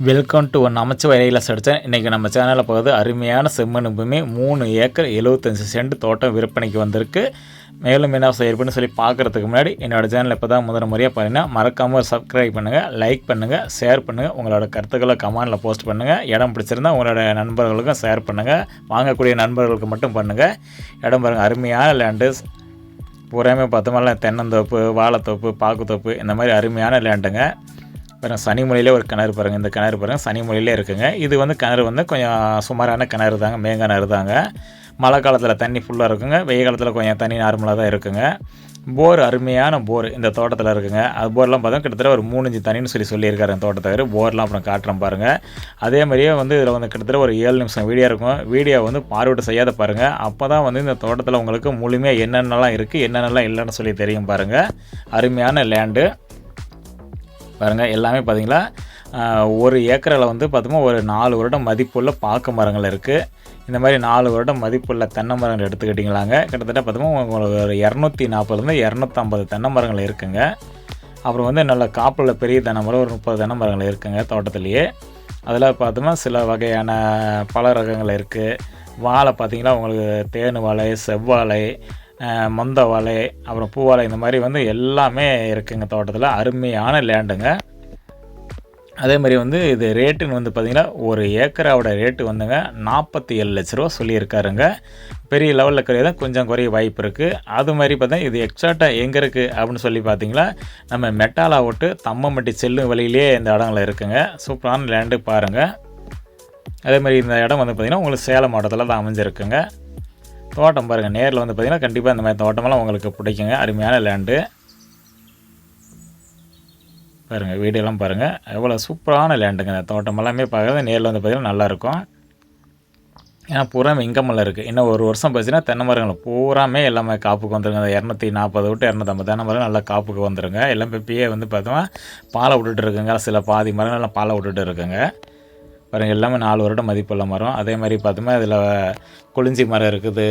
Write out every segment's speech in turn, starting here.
Welcome to one அமைச்சு வரையில் அடித்தேன் இன்றைக்கி நம்ம சேனலில் பார்த்து அருமையான செம்மனுப்புமே மூணு ஏக்கர் எழுபத்தஞ்சி சென்ட் தோட்டம் விற்பனைக்கு வந்திருக்கு. மேலும் என்ன செய்யறதுன்னு சொல்லி பார்க்குறதுக்கு முன்னாடி என்னோடய சேனல் இப்போ தான் முதல் முறையாக பாருங்கன்னா மறக்காமல் சப்ஸ்கிரைப் பண்ணுங்கள் லைக் பண்ணுங்கள் ஷேர் பண்ணுங்கள் உங்களோட கருத்துக்களை கமெண்டில் போஸ்ட் பண்ணுங்கள் இடம் பிடிச்சிருந்தா உங்களோட நண்பர்களுக்கும் ஷேர் பண்ணுங்கள் வாங்கக்கூடிய நண்பர்களுக்கு மட்டும் பண்ணுங்கள் இடம் பாருங்கள் அருமையான லேண்டு பூராமே பார்த்தோம்னா தென்னந்தோப்பு வாழைத்தோப்பு பாக்குத்தோப்பு இந்த மாதிரி அருமையான லேண்டுங்க பாருங்கள் சனிமொழியிலே ஒரு கிணறு பாருங்கள் இந்த கிணறு பாருங்கள் சனிமொழியிலே இருக்குங்க. இது வந்து கிணறு வந்து கொஞ்சம் சுமாரான கிணறு தாங்க மேங்கிணறு தாங்க. மழை காலத்தில் தண்ணி ஃபுல்லாக இருக்குங்க வெயில் காலத்தில் கொஞ்சம் தண்ணி நார்மலாக தான் இருக்குங்க. போர் அருமையான போர் இந்த தோட்டத்தில் இருக்குங்க. அது போர்லாம் பார்த்தா கிட்டத்தட்ட ஒரு மூணு இஞ்சு தண்ணின்னு சொல்லி சொல்லியிருக்காரு அந்த தோட்டத்துக்கு போர்லாம் அப்புறம் காட்டுறோம் பாருங்கள் அதே மாதிரியே வந்து இதில் வந்து கிட்டத்தட்ட ஒரு ஏழு நிமிஷம் வீடியோ இருக்கும். வீடியோ வந்து பார்வையிட்டு செய்யாத பாருங்கள் அப்போ தான் வந்து இந்த தோட்டத்தில் உங்களுக்கு முழுமையாக என்னென்னலாம் இருக்குது என்னென்னலாம் இல்லைன்னு சொல்லி தெரியும் பாருங்கள் அருமையான லேண்டு பாருங்கள் எல்லாமே பார்த்தீங்களா ஒரு ஏக்கரில் வந்து பார்த்தோம்னா ஒரு நாலு வருடம் மதிப்புள்ள பாக்கு மரங்கள் இருக்குது இந்த மாதிரி நாலு வருடம் மதிப்புள்ள தென்னை மரங்கள் எடுத்துக்கிட்டிங்களாங்க. கிட்டத்தட்ட பார்த்தோம்னா உங்களுக்கு ஒரு இரநூத்தி நாற்பதுலேருந்து இரநூத்தம்பது தென்னை மரங்கள் இருக்குங்க. அப்புறம் வந்து நல்ல காப்பில் பெரிய தென்னை மரம் ஒரு முப்பது தென்னை மரங்கள் இருக்குங்க தோட்டத்துலேயே. அதில் பார்த்தோம்னா சில வகையான பல ரகங்கள் இருக்குது வாழை பார்த்தீங்கன்னா உங்களுக்கு தேன் வாழை செவ்வாழை மொந்த வாழை அப்புறம் பூவாழை இந்த மாதிரி வந்து எல்லாமே இருக்குங்க தோட்டத்தில். அருமையான லேண்டுங்க. அதே மாதிரி வந்து இது ரேட்டுன்னு வந்து பார்த்திங்கன்னா ஒரு ஏக்கராவோட ரேட்டு வந்துங்க நாற்பத்தி ஏழு லட்ச ரூபா சொல்லியிருக்காருங்க. பெரிய லெவலில் தான் கொஞ்சம் குறைய வாய்ப்பு இருக்குது அது மாதிரி பார்த்தீங்கன்னா இது எக்ஸாக்டாக எங்கே இருக்குது அப்படின்னு சொல்லி பார்த்தீங்கன்னா நம்ம மெட்டாலா விட்டு தம்மம்பட்டி செல்லும் வழியிலே இந்த இடங்கள் இருக்குங்க. சூப்பரான லேண்டு பாருங்கள் அதே மாதிரி இந்த இடம் வந்து பார்த்திங்கன்னா உங்களுக்கு சேலம் மாவட்டத்தில் தான் அமைஞ்சிருக்குங்க. தோட்டம் பாருங்கள் நேரில் வந்து பார்த்திங்கன்னா கண்டிப்பாக இந்த மாதிரி தோட்டமெல்லாம் உங்களுக்கு பிடிக்குங்க. அருமையான லேண்டு பாருங்கள் வீடியோலாம் பாருங்கள் எவ்வளோ சூப்பரான லேண்டுங்க இந்த தோட்டம் எல்லாமே பார்க்குறது நேரில் வந்து பார்த்திங்கன்னா நல்லாயிருக்கும். ஏன்னா பூராமே இங்கமில் இருக்குது இன்னும் ஒரு வருஷம் போச்சுன்னா தென்னை மரங்கள் பூராமே எல்லாமே காப்புக்கு வந்துருங்க. அந்த இரநூத்தி நாற்பது விட்டு இரநூத்தம்பது தென்னை மரம் நல்லா காப்புக்கு வந்துருங்க. எல்லாம் இப்பயே வந்து பார்த்தோம்னா பாலை விட்டுட்டு இருக்குங்க. சில பாதி மரங்கள் பாலை விட்டுட்டு இருக்குங்க. பாருங்க எல்லாமே நாலு வருடம் மதிப்புள்ள மரம். அதே மாதிரி பார்த்தோம்னா இதில் கொளிஞ்சி மரம் இருக்குது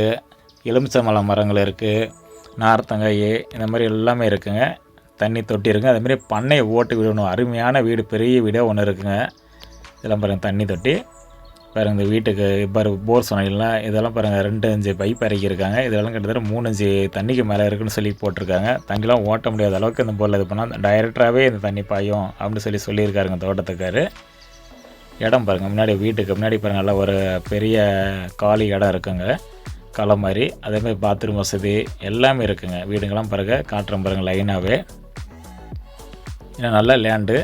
எலுமிச்சமலை மரங்கள் இருக்குது நார்த்தங்காய் இந்த மாதிரி எல்லாமே இருக்குங்க. தண்ணி தொட்டி இருக்குங்க. அதேமாதிரி பண்ணை பண்ணையை ஓட்டு ஒன்று அருமையான வீடு பெரிய வீடாக ஒன்று இருக்குங்க. இதெல்லாம் பாருங்கள் தண்ணி தொட்டி. பாருங்கள் இந்த வீட்டுக்கு பாரு போர் சொன்னீங்களா இதெல்லாம் பாருங்கள் ரெண்டு அஞ்சு பைப் இறக்கியிருக்காங்க. இதெல்லாம் கிட்டத்தட்ட மூணு அஞ்சு தண்ணிக்கு மேலே இருக்குன்னு சொல்லி போட்டிருக்காங்க. தண்ணிலாம் ஓட்ட முடியாத அளவுக்கு இந்த போரில் இது பண்ணால் டைரெக்டாகவே இந்த தண்ணி பாயும் அப்படின்னு சொல்லி சொல்லியிருக்காருங்க தோட்டத்துக்காரு. இடம் பாருங்கள் முன்னாடி வீட்டுக்கு முன்னாடி பாருங்கள் நல்லா ஒரு பெரிய காலி இடம் இருக்குங்க. களை மாதிரி. அதேமாதிரி பாத்ரூம் வசதி எல்லாமே இருக்குங்க. வீடுங்கெல்லாம் பாருங்கள் காட்டுறோம் பாருங்கள் லைனாகவே ஏன்னா நல்ல லேண்டு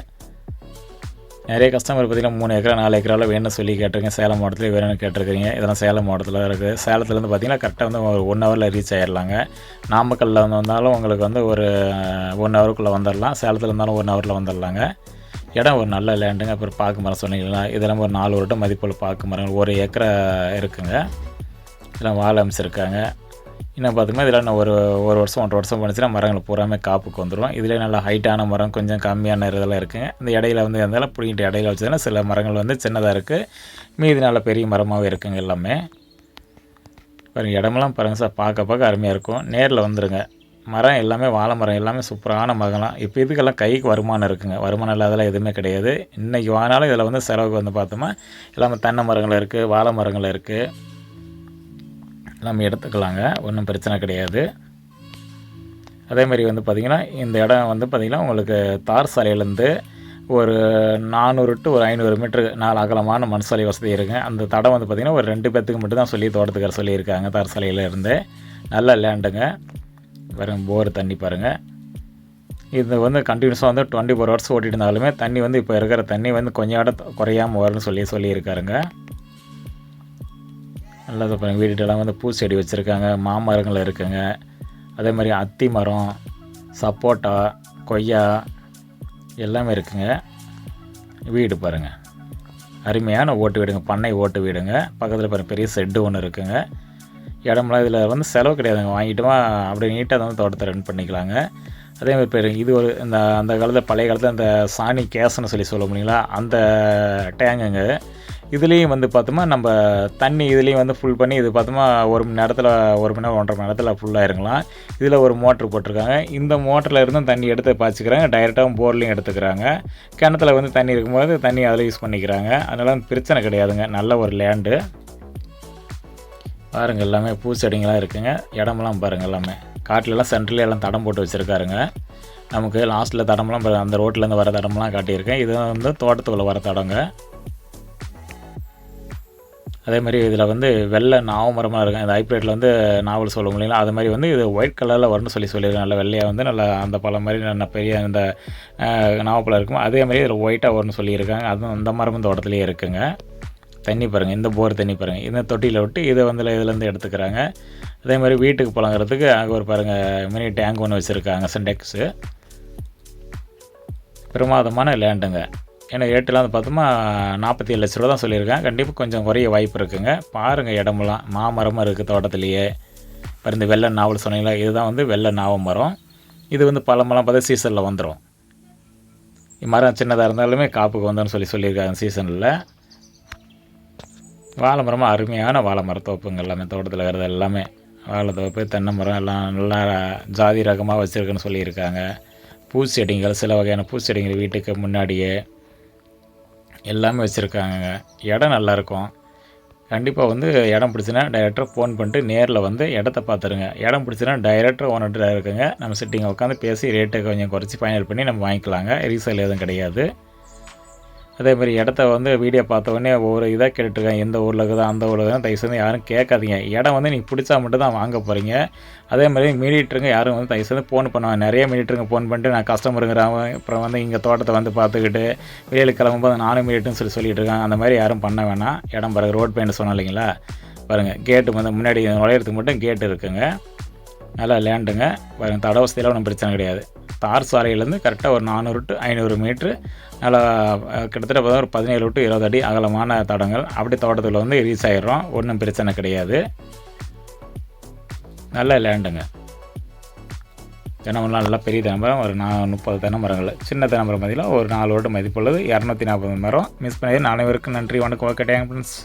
நிறைய கஸ்டமர் பார்த்தீங்கன்னா மூணு ஏக்கரா நாலு ஏக்கராவில் வேணும்னு சொல்லி கேட்டிருக்கீங்க. சேலம் மாவட்டத்தில் வேணும்னு கேட்டிருக்கிறீங்க இதெல்லாம் சேலம் மாவட்டத்தில் இருக்குது சேலத்துலேருந்து பார்த்தீங்கன்னா கரெக்டாக வந்து ஒரு ஒன் ஹவரில் ரீச் ஆயிடலாங்க நாமக்கல்லில் வந்து வந்தாலும் உங்களுக்கு வந்து ஒரு ஒன் ஹவருக்குள்ளே வந்துடலாம் சேலத்தில் இருந்தாலும் ஒன் ஹவரில் வந்துடலாங்க இடம் ஒரு நல்ல லேண்டுங்க. அப்புறம் பாக்கு மரம் சொன்னீங்களா இதெல்லாம் ஒரு நாலு வருடம் மதிப்புள்ள பாக்கு மரங்கள். ஒரு ஏக்கரா இருக்குங்க. இதெல்லாம் வாழை அமைச்சிருக்காங்க. இன்னும் பார்த்தீங்கன்னா இதில் நான் ஒரு ஒரு வருஷம் ஒன்றரை வருஷம் பண்ணிச்சுன்னா மரங்கள் பூராமே காப்புக்கு வந்துடும் இதில் நல்லா ஹைட்டான மரம் கொஞ்சம் கம்மியான இதெல்லாம் இருக்குங்க. இந்த இடையில வந்து இருந்தாலும் பிடிங்கிட்டு இடையில வச்சதுன்னா சில மரங்கள் வந்து சின்னதாக இருக்குது மீதி நல்ல பெரிய மரமாகவும் இருக்குங்க எல்லாமே. பாருங்கள் இடமெல்லாம் பாருங்கள் சார் பார்க்க பார்க்க அருமையாக இருக்கும். நேரில் வந்துடுங்க மரம் எல்லாமே வாழை மரம் எல்லாமே சூப்பரான மரம்லாம் இப்போ இதுக்கெல்லாம் கைக்கு வருமானம் இருக்குங்க. வருமானம் இல்லாதெல்லாம் எதுவுமே கிடையாது. இன்றைக்கி வாங்கினாலும் இதில் வந்து செலவுக்கு வந்து பார்த்தோமா எல்லாமே தென்னை மரங்கள் இருக்குது வாழை மரங்கள் இருக்குது நம்ம எடுத்துக்கலாங்க. ஒன்றும் பிரச்சனை கிடையாது. அதே மாதிரி வந்து பார்த்திங்கன்னா இந்த இடம் வந்து பார்த்திங்கன்னா உங்களுக்கு தார் சாலையிலேருந்து ஒரு நானூறு டு ஒரு ஐநூறு மீட்ரு நாலு அகலமான மண் சாலை வசதி இருக்குங்க. அந்த தடம் வந்து பார்த்திங்கன்னா ஒரு ரெண்டு பேர்த்துக்கு மட்டும் தான் சொல்லி தோட்டத்துக்கார சொல்லியிருக்காங்க தார் சாலையிலேருந்து. நல்ல லேண்டுங்க. பாருங்க போர் தண்ணி பாருங்கள் இது வந்து கண்டினியூஸாக வந்து டுவெண்ட்டி ஃபோர் ஹவர்ஸ் ஓட்டிட்டு இருந்தாலுமே தண்ணி வந்து இப்போ இருக்கிற தண்ணி வந்து கொஞ்சம் இடம் குறையாமல் வரும்னு சொல்லி சொல்லியிருக்காருங்க. நல்லது பாருங்கள் வீட்டுலாம் வந்து பூச்செடி வச்சுருக்காங்க. மாமரங்கள் இருக்குங்க. அதே மாதிரி அத்தி மரம் சப்போட்டா கொய்யா எல்லாமே இருக்குங்க. வீடு பாருங்கள் அருமையான ஓட்டு வீடுங்க. பண்ணை ஓட்டு வீடுங்க. பக்கத்தில் பாருங்கள் பெரிய செட்டு ஒன்று இருக்குங்க. இடமெல்லாம் இதில் வந்து செலவு கிடையாதுங்க. வாங்கிட்டோமா அப்படி நீட்டாக வந்து தோட்டத்தை ரன் பண்ணிக்கலாங்க. அதே மாதிரி பேர் இது ஒரு இந்த அந்த காலத்தில் பழைய காலத்தில் அந்த சாணி கேஸ்ன்னு சொல்லி சொல்ல முடியுங்களா? அந்த டேங்குங்க இதுலேயும் வந்து பார்த்தோமா நம்ம தண்ணி இதுலேயும் வந்து ஃபுல் பண்ணி இது பார்த்தோமா ஒரு மணி நேரத்தில் ஒரு மணி நேரம் ஒன்றரை மணி நேரத்தில் ஃபுல்லாக இருக்கலாம் இதில் ஒரு மோட்ரு போட்டிருக்காங்க. இந்த மோட்டரில் இருந்தும் தண்ணி எடுத்து பாய்ச்சிக்கிறாங்க. டைரெக்டாகவும் போர்லேயும் எடுத்துக்கிறாங்க. கிணத்துல வந்து தண்ணி இருக்கும்போது தண்ணி அதில் யூஸ் பண்ணிக்கிறாங்க. அதனால் பிரச்சனை கிடையாதுங்க. நல்ல ஒரு லேண்டு பாருங்கள் எல்லாமே பூச்செடிங்களாம் இருக்குங்க. இடமெல்லாம் பாருங்கள் எல்லாமே. காட்டிலலாம் சென்ட்ரல் எல்லாம் தடம் போட்டு வச்சுருக்காருங்க. நமக்கு லாஸ்ட்டில் தடம்லாம் அந்த ரோட்லேருந்து வர தடம்லாம் காட்டியிருக்கேன். இது வந்து தோட்டத்துக்குள்ளே வர தடங்க. அதே மாதிரி இதில் வந்து வெள்ளை நாவமரமாக இருக்கும் இந்த ஹைப்ரேட்டில் வந்து நாவல் சொல்லுவோம் இல்லைங்களா அது மாதிரி வந்து இது ஒயிட் கலரில் வரும்னு சொல்லி சொல்லியிருக்கேன் நல்ல வெள்ளையாக வந்து நல்லா அந்த பழம் மாதிரி நல்ல பெரிய இந்த நாவப்பழம் இருக்கும் அதே மாதிரி இதில் ஒயிட்டாக வரும்னு சொல்லியிருக்காங்க. அதுவும் அந்த மரமும் தோட்டத்துலேயே இருக்குங்க. தண்ணி பாருங்கள் இந்த போர் தண்ணி பாருங்கள் இந்த தொட்டியில் விட்டு இதை வந்து இதுலேருந்து எடுத்துக்கிறாங்க. அதே மாதிரி வீட்டுக்கு புழங்குறதுக்கு அங்கே ஒரு பாருங்கள் மினி டேங்க் ஒன்று வச்சுருக்காங்க சிண்டெக்ஸு பிரமாதமான லேண்டுங்க ஏன்னா ரேட்டெல்லாம் வந்து பார்த்தோமா நாற்பத்தி ஏழு லட்ச ரூபா தான் சொல்லியிருக்கேன் கண்டிப்பாக கொஞ்சம் குறைய வாய்ப்பு இருக்குங்க. பாருங்கள் இடமெல்லாம் மாமரமும் இருக்குது தோட்டத்துலேயே. அப்புறம் இந்த வெள்ளை நாவல் சொன்னீங்களா இதுதான் வந்து வெள்ளை நாவ மரம். இது வந்து பழமெல்லாம் பார்த்தா சீசனில் வந்துடும் மரம் சின்னதாக இருந்தாலுமே காப்புக்கு வந்துடும் சொல்லி சொல்லியிருக்காங்க சீசனில் வாழை மரமும் அருமையான வாழை மரத்தோப்புங்க எல்லாமே தோட்டத்தில் இருக்கிறது எல்லாமே. வாழை தோப்பு தென்னை மரம் எல்லாம் நல்லா ஜாதி ரகமாக வச்சுருக்குன்னு சொல்லியிருக்காங்க. பூச்செடிங்கள் சில வகையான பூச்செடிகள் வீட்டுக்கு முன்னாடியே எல்லாமே வச்சுருக்காங்க இடம் நல்லா இருக்கும். கண்டிப்பாக வந்து இடம் பிடிச்சினா டைரெக்டாக ஃபோன் பண்ணிட்டு நேரில் வந்து இடத்த பார்த்துருங்க இடம் பிடிச்சினா டைரெக்டாக ஓனர்கிட்ட இருக்குங்க. நம்ம சிட்டிங்க உட்காந்து பேசி ரேட்டை கொஞ்சம் குறைச்சி ஃபைனல் பண்ணி நம்ம வாங்கிக்கலாங்க. ரீசேல் எதுவும் கிடையாது. அதே மாதிரி இடத்த வந்து வீடியோ பார்த்த உடனே ஒவ்வொரு இதாக கேட்டுருக்கேன் எந்த ஊரில் இருக்குதோ அந்த ஊரில் இருக்குதோ? தயவுசெய்து யாரும் கேட்காதீங்க. இடம் வந்து நீங்கள் பிடிச்சா மட்டும் தான் வாங்க போகிறீங்க அதே மாதிரி மீடியேட்டருங்க யாரும் வந்து தயவுசெய்து ஃபோன் பண்ணுவாங்க. நிறைய மீடியேட்டருங்க ஃபோன் பண்ணிட்டு நான் கஸ்டமருங்கிறாங்க அப்புறம் வந்து இங்கே தோட்டத்தை வந்து பார்த்துக்கிட்டு வெளியில் கிளம்பும்போது நானும் மீடியேட்டுன்னு சொல்லி சொல்லிட்டு இருக்காங்க அந்த மாதிரி யாரும் பண்ண வேணாம். இடம் பிறகு ரோட் பெயிண்ட் சொன்னோம் இல்லைங்களா? பாருங்கள் கேட்டு வந்து முன்னாடி நுழையிறதுக்கு மட்டும் கேட்டு இருக்குங்க. நல்லா லேண்டுங்க பாருங்கள் தட வசதியில் ஒன்றும் பிரச்சனை கிடையாது. தார் சாலையிலேருந்து கரெக்டாக ஒரு நானூறு டு ஐநூறு மீட்ரு நல்லா கிட்டத்தட்ட பார்த்தா ஒரு பதினேழு டு இருபது அடி அகலமான தடங்கள். அப்படி தோட்டத்தில் வந்து ரீச் ஆகிடுறோம் ஒன்றும் பிரச்சனை கிடையாது. நல்ல லேண்டுங்க தென்னமரம் நல்லா பெரிய தினமரம் ஒரு நா முப்பது தினமரங்கள் சின்ன தினமரம் மதியில் ஒரு நாலு ஓட்டு மதிப்புள்ளது. இரநூத்தி நாற்பது மரம். மிஸ் பண்ணி அனைவருக்கும் நன்றி. வணக்கம். Okay friends